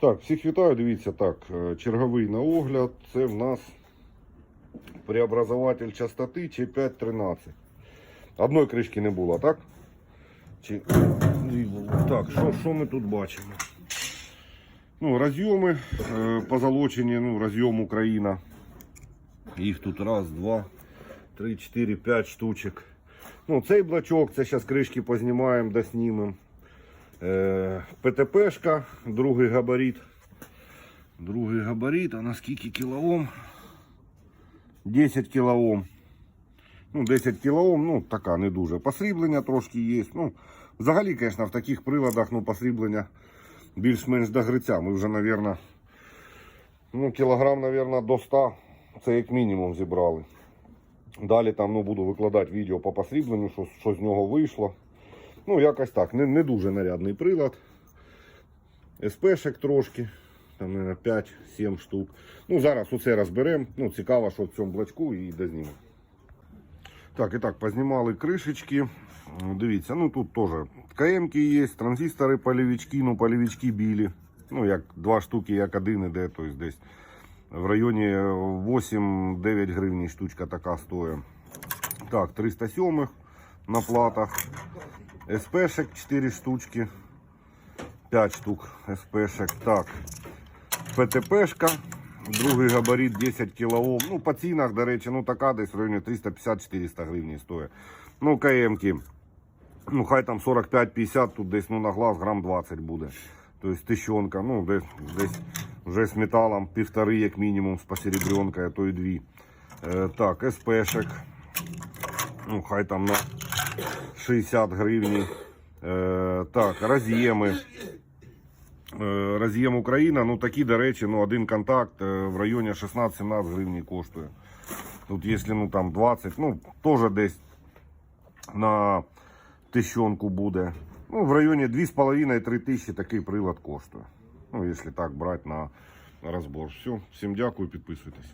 Так, всіх вітаю, дивіться, так, е, черговий на огляд. Це в нас преобразователь частоти Ч513. Одної кришки не було, так? Чи... Так, що, що ми тут бачимо? Ну, розйоми е, позолочені, ну, розйом Україна. Їх тут раз, два, три, чотири, п'ять штучок. Ну, цей блочок, це зараз кришки познімаємо, доснімемо. Е, ПТПшка, другий габарит. Другий габарит, а на скільки кілоом? 10 кілоом. Ну, 10 кілоом, ну, така не дуже. Посріблення трошки є. Ну, взагалі, звісно, в таких приладах ну, посріблення більш-менш до гриця. Ми вже, мабуть, ну, кілограм, мабуть, до 100. Це як мінімум зібрали. Далі там ну, буду викладати відео по посрібленню, що, що з нього вийшло. Ну, якось так. Не, не дуже нарядний прилад. СПшек трошки. Там, мабуть, 5-7 штук. Ну, зараз усе розберемо. Ну, цікаво, що в цьому блочку і дознімемо. Так, і так, познімали кришечки. Дивіться, ну тут теж КМки є, транзистори, полівічки, ну полівічки білі. Ну, як два штуки, як один іде, тобто десь в районі 8-9 гривень штучка така стоїть. Так, 307 на платах. СПшек 4 штучки. 5 штук СПшек. Так. ПТПшка. Другий габарит 10 кОм. Ну, по цінах, до речі, ну така десь в районі 350-400 гривень стоїть. Ну, КМки. Ну, хай там 45-50, тут десь ну, на глаз грам 20 буде. Тобто тисячонка, ну, десь, десь вже з металом півтори, як мінімум, з посеребренкою, а то і дві. Е, так, СПшек. Ну, хай там на 60 гривень. Так, роз'єми. Е, Роз'єм Україна, ну такі, до речі, ну один контакт е, в районі 16-17 гривень коштує. Тут, якщо ну там 20, ну теж десь на тисячонку буде. Ну, в районі 2,5-3 тисячі такий прилад коштує. Ну, якщо так брати на розбор. Все, всім дякую, підписуйтесь.